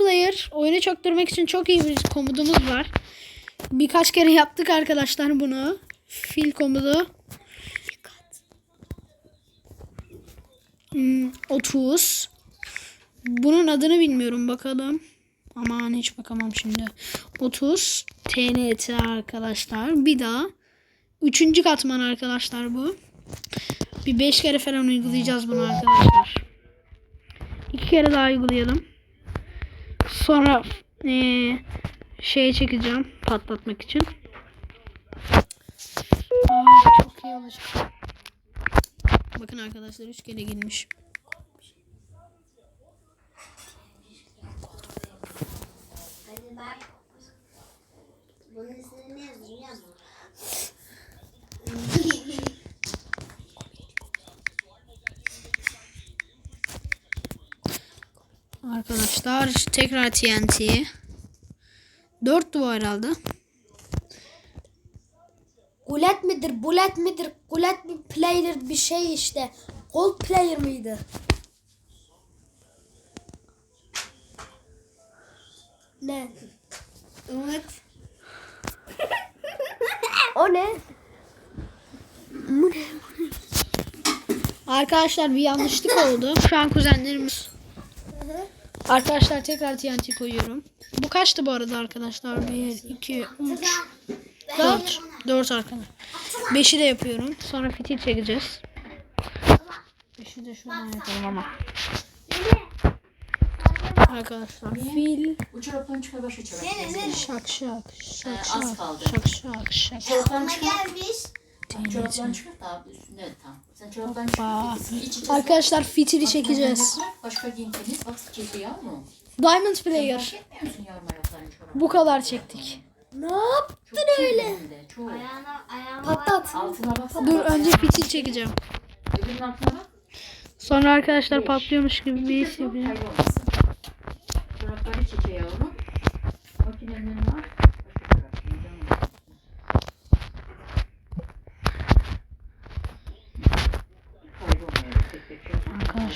Player oyunu çöktürmek için çok iyi bir komudumuz var. Birkaç kere yaptık arkadaşlar bunu. Fil komudu. Hmm, 30. Bunun adını bilmiyorum bakalım. Aman hiç bakamam şimdi. 30 TNT arkadaşlar. Bir daha. Üçüncü katman arkadaşlar bu. Bir beş kere falan uygulayacağız bunu arkadaşlar. İki kere daha uygulayalım. Sonra eee şeye çekeceğim patlatmak için. Aa, çok iyi olacak. Bakın arkadaşlar üç kere girmiş. Bunun ismini ne yazıyor biliyor musun? Arkadaşlar tekrar TNT. 4 duvar herhalde. Gulet midir, bulet midir, gulet bir player bir şey işte. Gold player mıydı? Ne? Umut. O ne? Arkadaşlar bir yanlışlık oldu. Şu an kuzenlerimiz. Arkadaşlar tekrar TNT koyuyorum. Bu kaçtı bu arada arkadaşlar? 1, 2, 3, 4. 4 arkadaşlar. 5'i de yapıyorum. Sonra fitil çekeceğiz. 5'i de şuradan yapalım ama. Arkadaşlar fil çoraplarını çıkar başka çorap. şak şak şak şak şak şak şak. Çoraplarını Ona gelmiş. Çoraplarını çıkar da üstünde tam. Sen çıkar. İkisini iç içe. Arkadaşlar fitili çekeceğiz. Başka giyin temiz. Bak çekiyor yavrum. Diamond player. Bu kadar çektik. Ne yaptın Çok öyle? Ayağına, ayağına Patlat. Altına baksana. Dur önce fitil çekeceğim. Öbürünün altına bak. Sonra arkadaşlar patlıyormuş gibi bir his Şu yapacağım. Çorapları çeke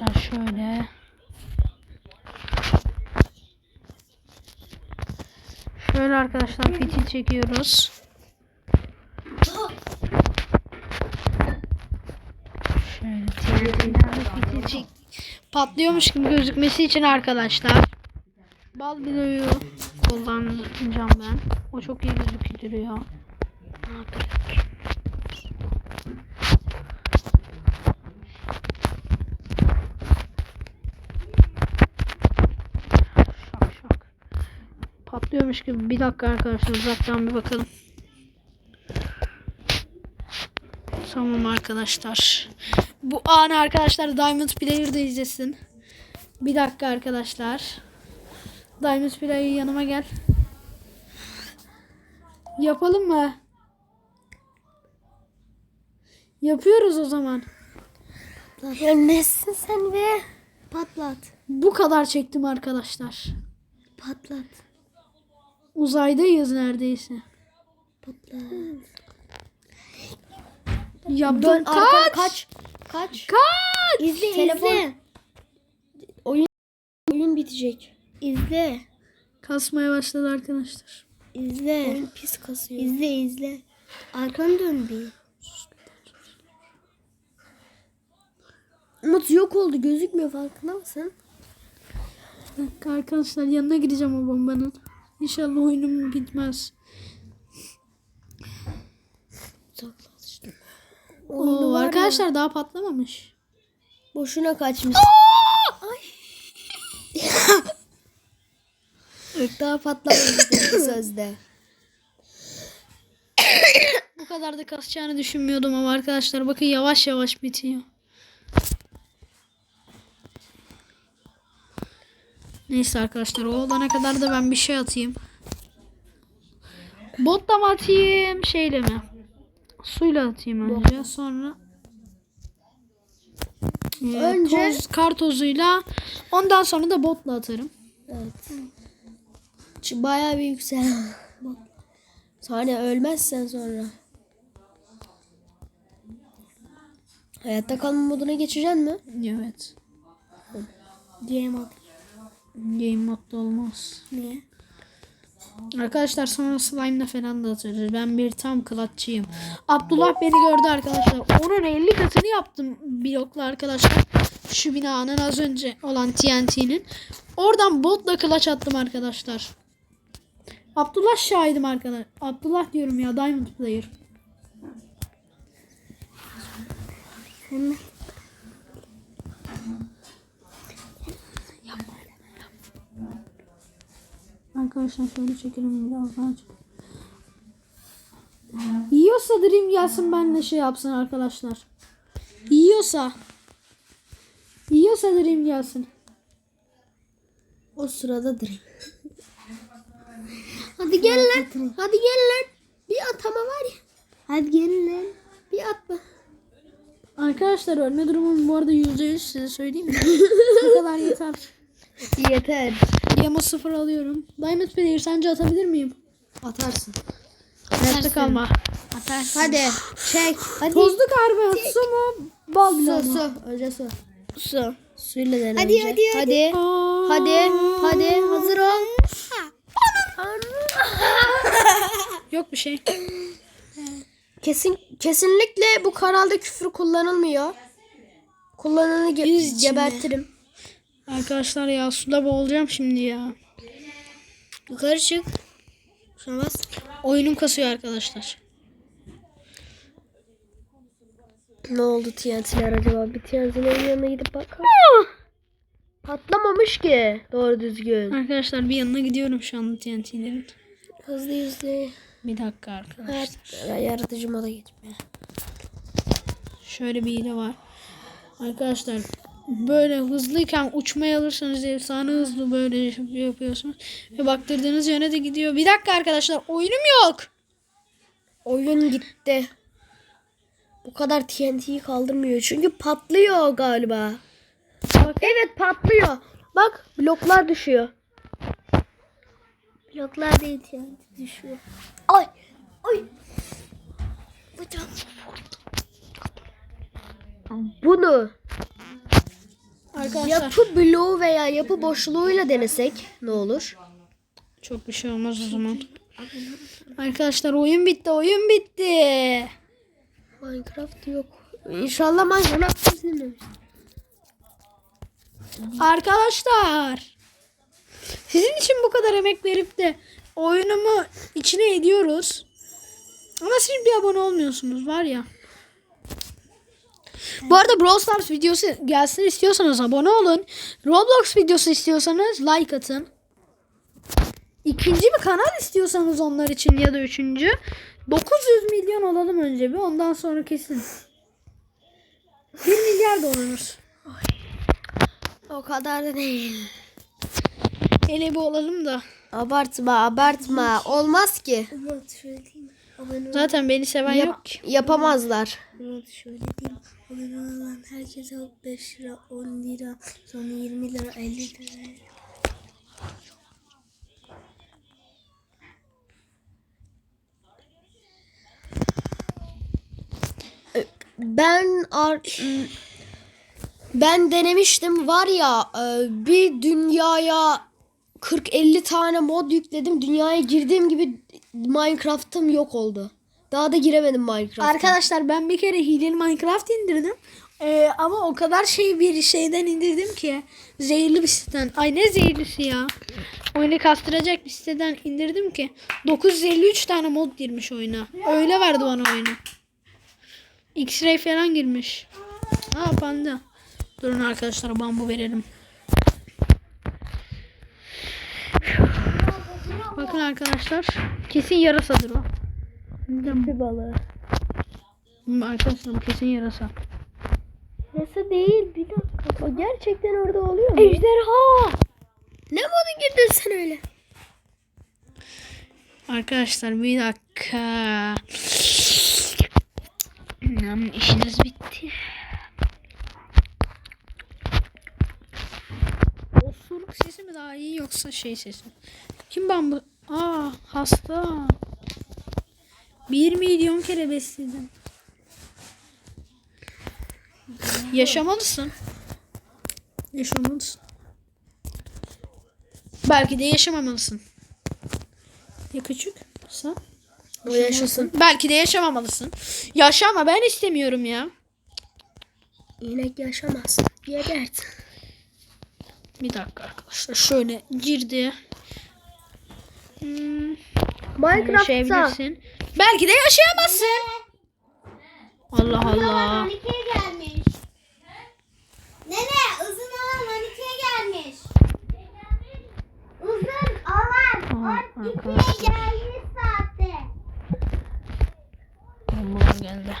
Arkadaşlar şöyle. Şöyle arkadaşlar fitil çekiyoruz. Şöyle fitil çek. Patlıyormuş gibi gözükmesi için arkadaşlar. Bal biloyu kullanacağım ben. O çok iyi gözüküyor. Şak Patlıyormuş gibi. Bir dakika arkadaşlar uzaktan bir bakalım. Tamam arkadaşlar. Bu anı arkadaşlar Diamond Player'da izlesin. Bir dakika arkadaşlar. Diamond Player yanıma gel. Yapalım mı? Yapıyoruz o zaman. Ölmezsin sen be. Patlat. Bu kadar çektim arkadaşlar. Patlat. Uzaydayız neredeyse. Yaptım. Dön kaç. arka kaç. Kaç. Kaç. İzle Telefon- izle. Oyun oyun bitecek. İzle. Kasmaya başladı arkadaşlar. İzle. Oyun pis kasıyor. İzle izle. Arkanı dön bir. Umut yok oldu gözükmüyor farkında mısın? Bir dakika arkadaşlar yanına gideceğim o bombanın. İnşallah oyunum bitmez. Oo, arkadaşlar daha patlamamış. Boşuna kaçmış. Daha patlamamış sözde. Bu kadar da kasacağını düşünmüyordum ama arkadaşlar bakın yavaş yavaş bitiyor. Neyse arkadaşlar o olana kadar da ben bir şey atayım. Botla mı atayım şeyle mi? Suyla atayım önce sonra Ee, Önce- toz, kar tozuyla ondan sonra da botla atarım. Evet. Bayağı bir yüksel. Sonra ölmezsen sonra. Hayatta kalma moduna geçeceksin mi? Evet. Diyem at. Game modda olmaz. Niye? Arkadaşlar sonra slime'la falan da atıyoruz. Ben bir tam klatçıyım. Abdullah beni gördü arkadaşlar. Onun 50 katını yaptım blokla arkadaşlar. Şu binanın az önce olan TNT'nin. Oradan botla clutch attım arkadaşlar. Abdullah şahidim arkadaşlar. Abdullah diyorum ya Diamond Player. Arkadaşlar şöyle çekelim biraz daha Yiyorsa Dream gelsin benle şey yapsın arkadaşlar. Yiyorsa. Yiyorsa Dream gelsin. O sırada direkt. Hadi gel lan. Hadi gel lan. Bir atama var ya. Hadi gel lan. Bir atma. Arkadaşlar ölme durumum bu arada %100 size söyleyeyim mi? Bu kadar yeter. Yeter. Yama sıfır alıyorum. Diamond Player sence atabilir miyim? Atarsın. Hayatta kalma. Atarsın. Hadi. Çek. Hadi. Tozlu karbonat su mu? Bal Su bile su. Önce su. Su. Suyla dene Hadi, hadi, hadi. Hadi. Hadi. Hadi. Hazır ol. Yok bir şey. Kesin kesinlikle bu kanalda küfür kullanılmıyor. Kullananı ge- gebertirim. Arkadaşlar ya suda boğulacağım şimdi ya. Yukarı çık. Şuna bas. Oyunum kasıyor arkadaşlar. Ne oldu TNT'ler acaba? Bir TNT'lerin yanına gidip bakalım. Patlamamış ki doğru düzgün. Arkadaşlar bir yanına gidiyorum şu anda TNT'lerin. Hızlı hızlı. Bir dakika arkadaşlar. Evet, yaratıcı moda geçme. Şöyle bir hile var. Arkadaşlar böyle hızlıyken uçmaya alırsanız efsane hızlı böyle yapıyorsunuz. Ve baktırdığınız yöne de gidiyor. Bir dakika arkadaşlar oyunum yok. Oyun gitti. Bu kadar TNT'yi kaldırmıyor. Çünkü patlıyor galiba. Bak evet patlıyor. Bak bloklar düşüyor. Bloklar değil TNT düşüyor. Ay. Ay. Bunu Arkadaşlar yapı bloğu veya yapı boşluğuyla denesek ne olur? çok bir şey olmaz o zaman. Arkadaşlar oyun bitti oyun bitti. Minecraft yok. İnşallah Minecraft izlememiş. Arkadaşlar sizin için bu kadar emek verip de oyunumu içine ediyoruz. Ama siz bir abone olmuyorsunuz var ya. Bu arada Brawl Stars videosu gelsin istiyorsanız abone olun. Roblox videosu istiyorsanız like atın. İkinci bir kanal istiyorsanız onlar için ya da üçüncü. 900 milyon olalım önce bir ondan sonra kesin. 1 milyar da oluruz. O kadar da değil. Hele bir olalım da. Abartma abartma. Olmaz ki. Umut şöyle diyeyim. Abone, Zaten beni seven Yap- yok ki. yapamazlar. Şöyle diyeyim. Abone olan herkese 5 lira, 10 lira, sonra 20 lira, 50 lira. Ben ar ben denemiştim var ya e, bir dünyaya 40-50 tane mod yükledim. Dünyaya girdiğim gibi Minecraft'ım yok oldu. Daha da giremedim Minecraft'a. Arkadaşlar ben bir kere hileli Minecraft indirdim. Ee, ama o kadar şey bir şeyden indirdim ki. Zehirli bir siteden. Ay ne zehirlisi ya. Oyunu kastıracak bir siteden indirdim ki. 953 tane mod girmiş oyuna. Öyle verdi bana oyunu. X-ray falan girmiş. Ha panda. Durun arkadaşlar bambu verelim. Bakın arkadaşlar. Kesin yarasadır o. bir balığı. Arkadaşlar bu kesin yarasa. Nasıl değil bir dakika. O gerçekten orada oluyor mu? Ejderha. Ne modu girdin sen öyle? Arkadaşlar bir dakika. Hmm, işiniz bitti. Osuruk sesi mi daha iyi yoksa şey sesi? Kim bambu? Aa hasta. Bir milyon kere besledim. Yaşamalısın. Yaşamalısın. Belki de yaşamamalısın. Ya küçük? Sen? O yaşasın. Belki de yaşamamalısın. Yaşama ben istemiyorum ya. İnek yaşamaz. Gebert. Bir dakika arkadaşlar. Şöyle girdi. Hmm, Minecraft'ta. Belki de yaşayamazsın. Allah Allah. Gelmiş. Nene uzun olan Manike'ye gelmiş. Uzun olan Aa, Manike'ye arkadaşlar. gelmiş saatte. Allah geldi.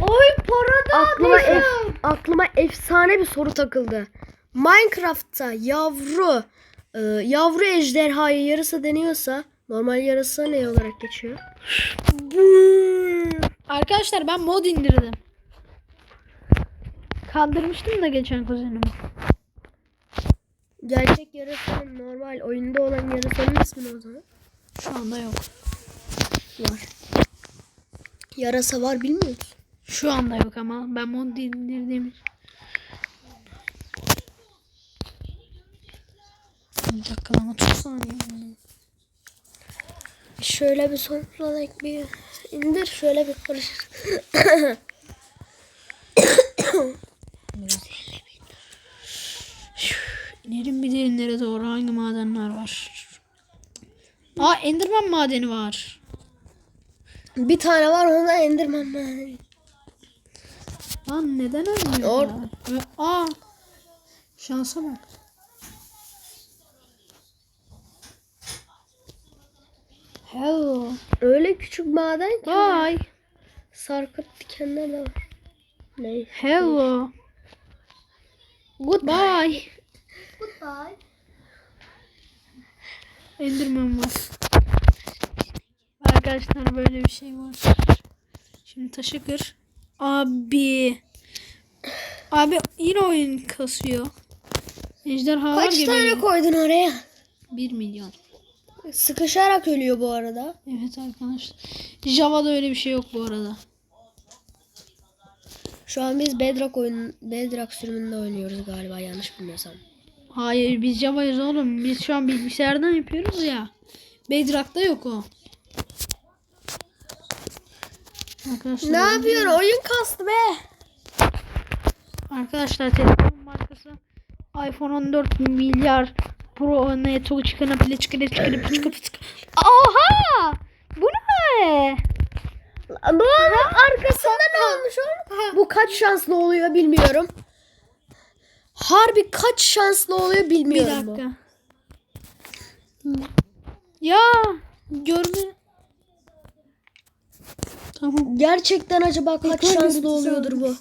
Oy parada aklıma, ef- aklıma efsane bir soru takıldı. Minecraft'ta yavru e, yavru ejderhayı yarısı deniyorsa normal yarısı ne olarak geçiyor? Arkadaşlar ben mod indirdim. Kaldırmıştım da geçen kuzenimi. Gerçek yarısının normal oyunda olan yarısının ismi ne o zaman? Şu anda yok. Var. Yarasa var bilmiyor musun? Şu anda yok ama ben mod indirdiğim için. Bir dakika lan 30 saniye. Şöyle bir sonradan bir indir şöyle bir karıştır. İnelim bir derinlere doğru hangi madenler var? Aa Enderman madeni var. bir tane var ona Enderman ben. Lan neden ölmüyor? Or- ya? Aa şansa bak. Hello. Öyle küçük maden ki. Bye. Sarkıt dikenler de var. Ne? Hello. Goodbye. Goodbye. Enderman var. Arkadaşlar böyle bir şey var. Şimdi taşı kır. Abi. Abi yine oyun kasıyor. Ejderha var Kaç gibi. tane koydun oraya? 1 milyon. Sıkışarak ölüyor bu arada. Evet arkadaşlar. Java'da öyle bir şey yok bu arada. Şu an biz Bedrock oyun Bedrock sürümünde oynuyoruz galiba yanlış bilmiyorsam. Hayır biz Java'yız oğlum. Biz şu an bilgisayardan yapıyoruz ya. Bedrock'ta yok o. Arkadaşlar, Ne yapıyorsun? Oyun kastı be. Arkadaşlar telefonun markası iPhone 14 milyar Pro ne to çıkana bile çıkana çıkana çıkana çıkana. Oha! Bu ne? Doğanın arkasında ne olmuş oğlum? Bu kaç şanslı oluyor bilmiyorum. Harbi kaç şanslı oluyor Bir bilmiyorum. bu. dakika. Ya gördün. Tamam. Gerçekten acaba kaç şanslı oluyordur bu?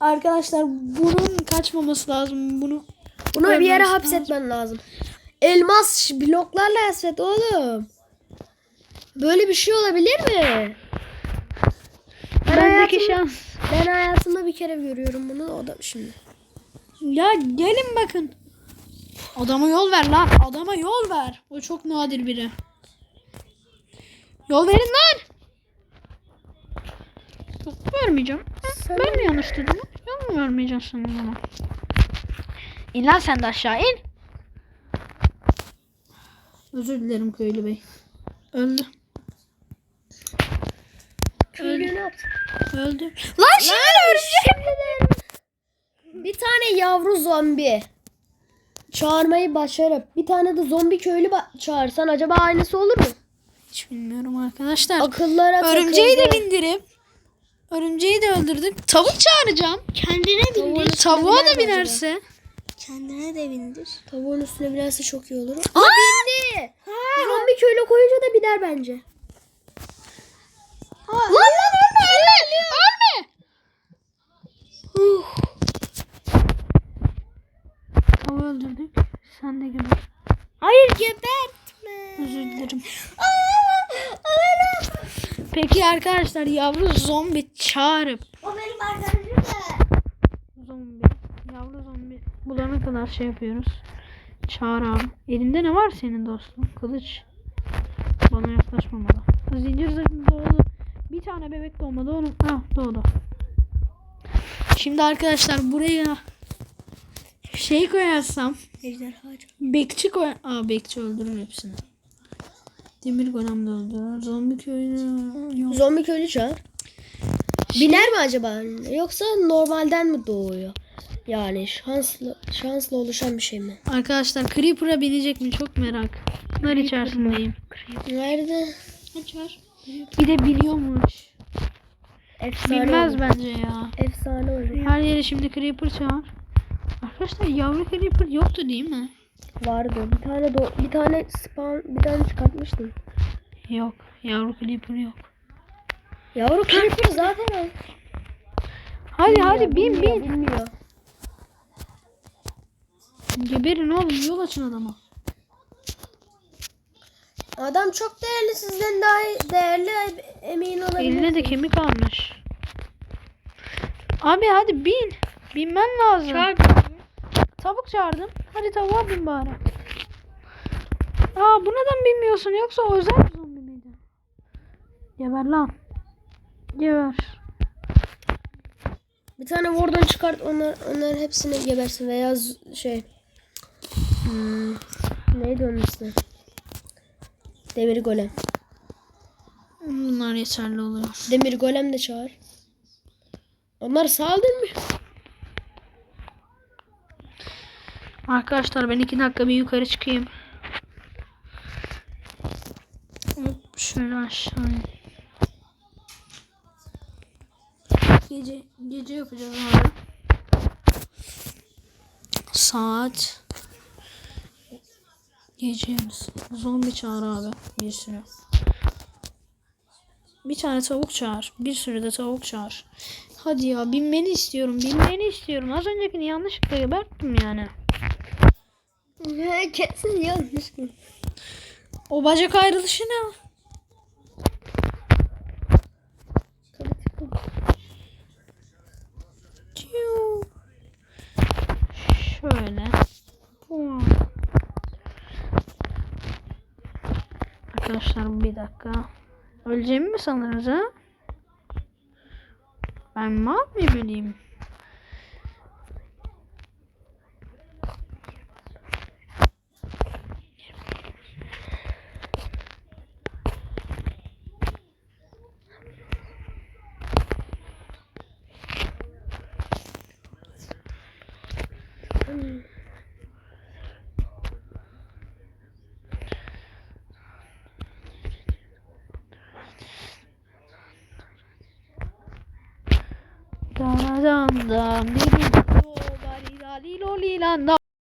Arkadaşlar bunun kaçmaması lazım. Bunu Bunu bir yere hapsetmen lazım. Elmas bloklarla hapset oğlum. Böyle bir şey olabilir mi? Ben bendeki şans. ben hayatımda bir kere görüyorum bunu o da şimdi. Ya gelin bakın. Adama yol ver lan. Adama yol ver. O çok nadir biri. Yol verin lan. Yok vermeyeceğim. Ha, ben mi yanlış dedim? Yol mu vermeyeceksin o zaman? İn lan sen de aşağı in. Özür dilerim köylü bey. Öldü. Köylü ne yaptı? Öldü. Lan şimdi. Bir tane yavru zombi çağırmayı başarıp bir tane de zombi köylü çağırsan acaba aynısı olur mu? Hiç bilmiyorum arkadaşlar. Akıllara Örümceği de takıldı. bindirip örümceği de öldürdük. Tavuk çağıracağım. Kendine bindir. Tavuğa da binerse. Kendine de bindir. Tavuğun üstüne binerse çok iyi olur. Aa bindi. Zombi köylü koyunca da biner bence. Lan lan ölme ölme. Ölme. Tavuğu öldürdük. Sen de gömür. Hayır gebertme. Özür dilerim. Peki arkadaşlar yavru zombi çağırıp O benim arkadaşım da. zombi yavru zombi bulana kadar şey yapıyoruz. Çağır abi. Elinde ne var senin dostum? Kılıç. Bana yaklaşmamalı. Zincir zırhlı doğdu. Bir tane bebek doğmadı onun. Ah doğdu. Şimdi arkadaşlar buraya Şey koyarsam. Ejderha. Bekçi koy... Aa bekçi öldürür hepsini. Demir golem de öldürür. Zombi köyünü... Yok. Zombi köylü çağır. Biner mi acaba? Yoksa normalden mi doğuyor? Yani şanslı şansla oluşan bir şey mi? Arkadaşlar Creeper'a binecek mi? Çok merak. Nar içerisindeyim. Nerede? Açar. Bir de biliyormuş. Efsane Bilmez olur. bence ya. Efsane olur. Her yere şimdi Creeper çağır. Arkadaşlar yavru Creeper yoktu değil mi? Vardı. Bir tane do bir tane spawn bir tane çıkartmıştım. Yok. Yavru Creeper yok. Yavru creeper zaten. Hadi hadi bin bin. Bilmiyor. Geberin oğlum yol açın adama. Adam çok değerli sizden daha değerli emin olabilir. Eline de kemik almış. Abi hadi bin. Binmen lazım. Tavuk çağırdım. Hadi tavuğa bin bari. Aa bu neden bilmiyorsun yoksa o özel bir zombi miydi? Geber lan. Geber. Bir tane warden çıkart onlar onların hepsini gebersin veya şey hmm, neydi onun ismi? Demir golem. Bunlar yeterli oluyor. Demir golem de çağır. Onlar saldırmış. Arkadaşlar ben iki dakika bir yukarı çıkayım. Hop şöyle aşağı. in. Gece gece yapacağız abi. Saat Yarısı. Zombi çağır abi bir sürü. Bir tane tavuk çağır. Bir sürü de tavuk çağır. Hadi ya binmeni istiyorum. Binmeni istiyorum. Az öncekini yanlışlıkla geberttim yani. Kesin yanlış. O bacak ayrılışı ne? Şöyle. Bu. Arkadaşlar bir dakika. Öleceğimi mi sanırız ha? Ben mal mı bileyim?